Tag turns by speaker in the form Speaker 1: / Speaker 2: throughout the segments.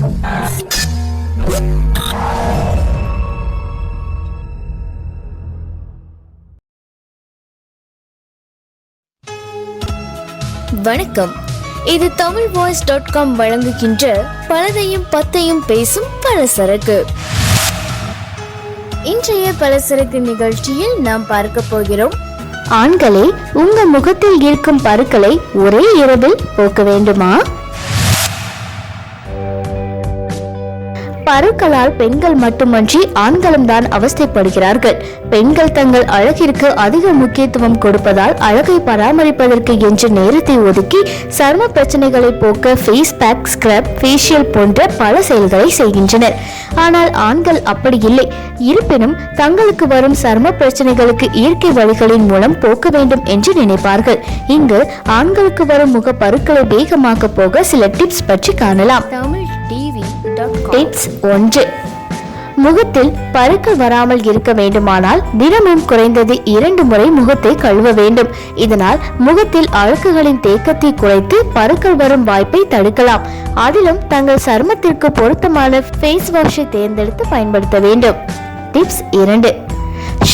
Speaker 1: வணக்கம். இது Tamil voice dot com வழங்குகின்ற பலதையும் பத்தையும் பேசும் பலசரக்கு. இன்றைய பலசரக்கு நிகழ்ச்சியில் நாம் பார்க்க போகிறோம். ஆண்களே உங்க முகத்தில் இருக்கும் பருக்களை ஒரே இரவில் போக்க வேண்டுமா? பருக்களால் பெண்கள் மட்டுமன்றி ஆண்களும் தான் அவஸ்தைப்படுகிறார்கள். பெண்கள் தங்கள் அழகிற்கு அதிக முக்கியத்துவம் கொடுப்பதால் அழகை பராமரிப்பதற்கு என்று நேரத்தை ஒதுக்கி சர்ம பிரச்சனைகளை போக்க ஃபேஸ் பேக் ஸ்க்ரப் ஃபேஷியல் போன்ற பல செயல்களை செய்கின்றனர். ஆனால் ஆண்கள் அப்படி இல்லை. இருப்பினும் தங்களுக்கு வரும் சர்ம பிரச்சனைகளுக்கு இயற்கை வழிகளின் மூலம் போக்க வேண்டும் என்று நினைப்பார்கள். இங்கு ஆண்களுக்கு வரும் முக பருக்களை வேகமாக்க போக சில டிப்ஸ் பற்றி காணலாம். தமிழ் டிப்ஸ் ஒன்று. முகத்தில் பருக்க வராமல் இருக்க வேண்டுமானால் தினமும் குறைந்தது இரண்டு முறை முகத்தை கழுவ வேண்டும். இதனால் முகத்தில் அழுக்குகளின் தேக்கத்தை குறைத்து பருக்கள் வரும் வாய்ப்பை தடுக்கலாம். அதிலும் தங்கள் சருமத்திற்கு பொருத்தமான ஃபேஸ் வாஷை தேர்ந்தெடுத்து பயன்படுத்த வேண்டும். டிப்ஸ் இரண்டு.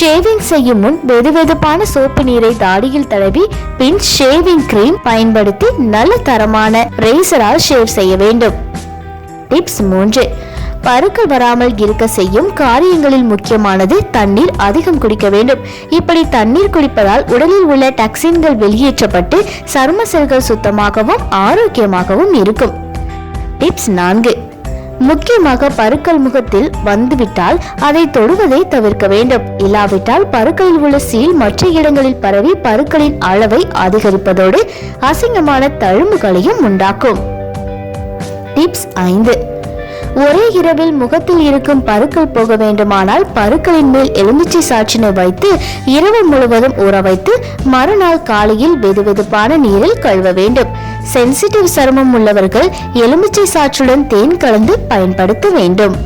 Speaker 1: ஷேவிங் செய்யும் முன் வெதுவெதுப்பான சோப்பு நீரை தாடியில் தடவி பின் ஷேவிங் கிரீம் பயன்படுத்தி நல்ல தரமான ரேசரால் ஷேவ் செய்ய வேண்டும். டிப்ஸ் மூன்று. பருக்கள் வராமல் இருக்க செய்யும் காரியங்களில் முக்கியமானது தண்ணீர் அதிகம் குடிக்க வேண்டும். இப்படி தண்ணீர் குடிப்பதால் உடலில் உள்ள டாக்ஸின்கள் வெளியேற்றப்பட்டு சரும செல்கள் சுத்தமாகவும் ஆரோக்கியமாகவும் இருக்கும். டிப்ஸ் நான்கு. முக்கியமாக பருக்கள் முகத்தில் வந்துவிட்டால் அதை தொடுவதை தவிர்க்க வேண்டும். இல்லாவிட்டால் பருக்களில் உள்ள சீல் மற்ற இடங்களில் பரவி பருக்களின் அளவை அதிகரிப்பதோடு அசிங்கமான தழும்புகளையும் உண்டாக்கும். டிப்ஸ் ஐந்து. ஒரே இரவில் முகத்தில் இருக்கும் பருக்கள் போக வேண்டுமானால் பருக்களின் மேல் எலுமிச்சை சாற்றினை வைத்து இரவு முழுவதும் ஊற வைத்து மறுநாள் காலையில் வெதுவெதுப்பான நீரில் கழுவ வேண்டும். சென்சிட்டிவ் சருமம் உள்ளவர்கள் எலுமிச்சை சாற்றுடன் தேன் கலந்து பயன்படுத்த வேண்டும்.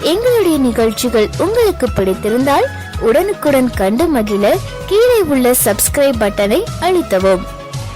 Speaker 1: எங்களுடைய நிகழ்ச்சிகள் உங்களுக்கு பிடித்திருந்தால் உடனுக்குடன் கண்டு மகிழ கீழே உள்ள சப்ஸ்கிரைப் பட்டனை அழுத்தவும்.